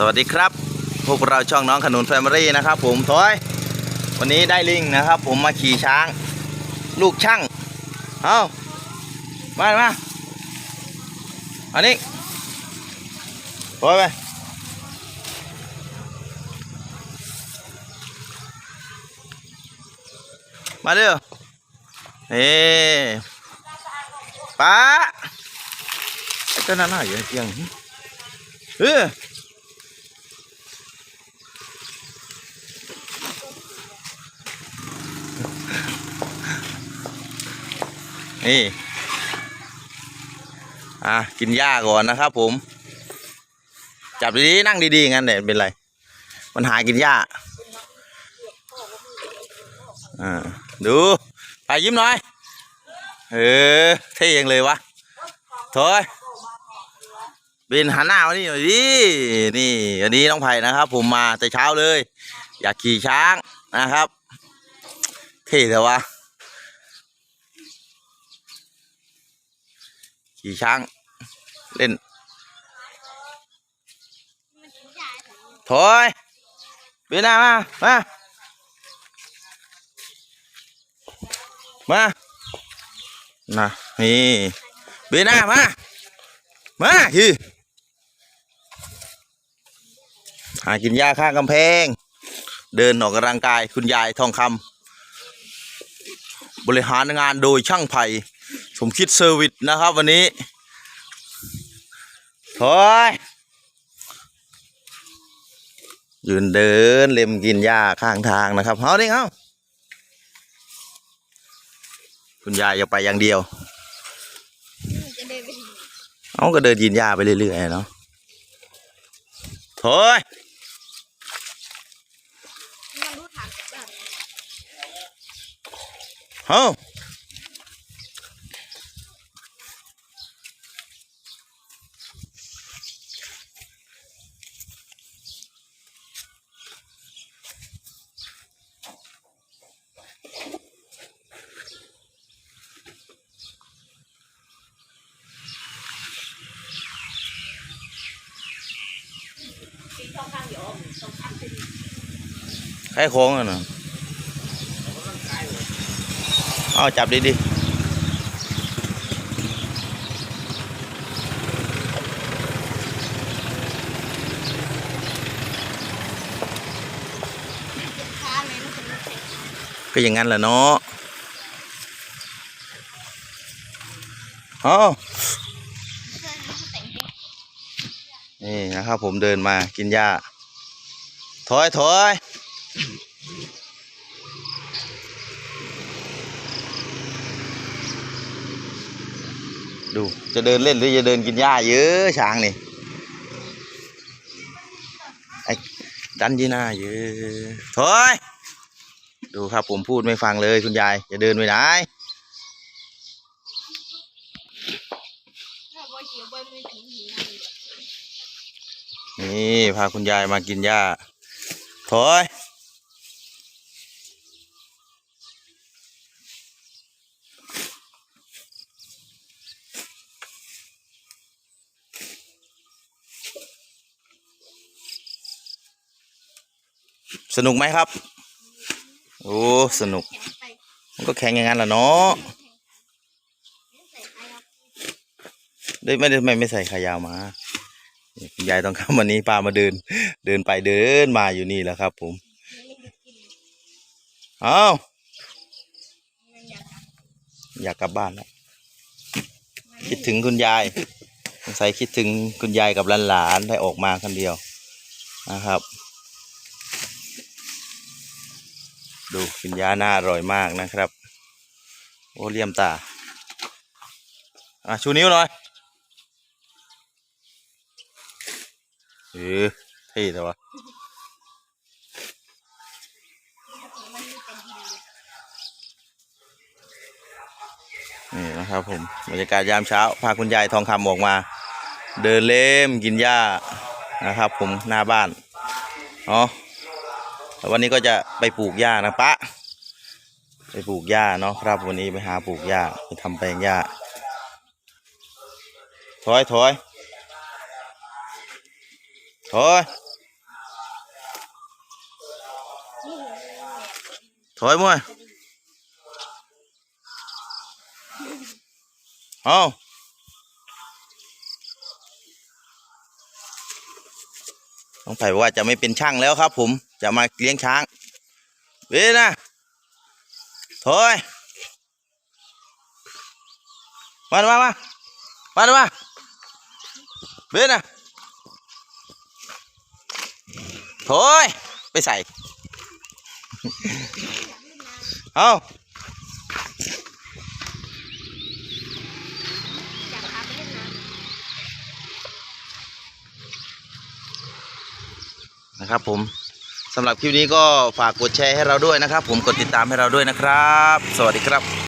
สวัสดีครับ พวกเราช่องน้องขนุนแฟมิลี่นะครับ ผมถอย วันนี้ได้ลิงนะครับ ผมมาขี่ช้าง ลูกช่างเอามามาอันนี้ถอยไปมาเร็วนี่ป้าไอ้เจ้าหน้าหน้าอยู่เอียงเออ นี่ อะกินหญ้าก่อนนะครับผม จับดีๆนั่งดีๆงั้นเนี่ยเป็นไร มันหากินหญ้า อ่า ดู ไปยิ้มหน่อย เออ เท่ยังเลยวะโถอยบินหันหน้ามานี่หน่อยดิ นี่อันนี้น้องไผ่นะครับ ผมมาแต่เช้าเลย อยากขี่ช้างนะครับ เท่แต่วะ ขี่ช้าง เล่นถอยเบียหน้ามา มา มาน่ะนี่เบียหน้ามา มาคือหากินหญ้าข้างกำแพง เดินออกกำลังกายคุณยายทองคำบริหารงานโดยช่างไผ่ สมคิดเซอร์วิสนะครับวันนี้ถอยยืนเดินเล็มกินหญ้าข้างทางนะครับเอาดิเอาคุณยายอย่าไปอย่างเดียวเดินไปถึงเอาก็เดินกินหญ้าไปเรื่อยๆเนาะถอยมันรู้า งกลับบ้านเอาใครโค้งอะนะเอาจับดีๆค้าไหมนะคุณเสกก็อย่างนั้นแหละเนาะอ๋อเอนเขาแต่งตัวนี่นะครับผมเดินมากินหญ้า ถอยถอยดูจะเดินเล่นหรือจะเดินกินหญ้าเยอะช้างนี่ไอ้ดันยีหน้าเยอะถอยดูครับผมพูดไม่ฟังเลยคุณยายจะเดินไปไหนนี่พาคุณยายมากินหญ้า ถอยสนุกไหมครับ โอ้ สนุก มันก็แข็งอย่างนั้นแหละเนาะได้ไม่ได้ไม่ไม่ใส่ขายาวมา คุณยายต้องข้ามานี้พามาเดิน เดินไปเดินมาอยู่นี่แหละครับ ผมเอาอยากกลับบ้านแล้วคิดถึงคุณยายสงสัยคิดถึงคุณยายกับหลานๆได้ออกมาคนเดียวนะครับ ดูคุณยาหน้าอร่อยมากนะครับ โอเลี่ยมตาอะชูนิ้วหน่อย เออเท่แต่วะมันมีแต่ดินเลยนี่นะครับผมบรรยากาศยามเช้า พาคุณยายทองคำออกมา เดินเล่มกินหญ้านะครับ ผมหน้าบ้านอ๋อแล้ววันนี้ก็จะไปปลูกหญ้านะปะไปปลูกหญ้าเนาะครับวันนี้ไปหาปลูกหญ้าไปทำแปลงหญ้าถอยถอย โอ้ยถอยมวยเอาต้องไผ่ว่าจะไม่เป็นช่างแล้วครับผม จะมาเลี้ยงช้าง เว้นะถอย มามามามามาเว้นะ ถยไปใส่ เอานะครับผมสำหรับคลิปนี้ก็ฝากกดแชร์ให้เราด้วยนะครับ ผมกดติดตามให้เราด้วยนะครับ สวัสดีครับ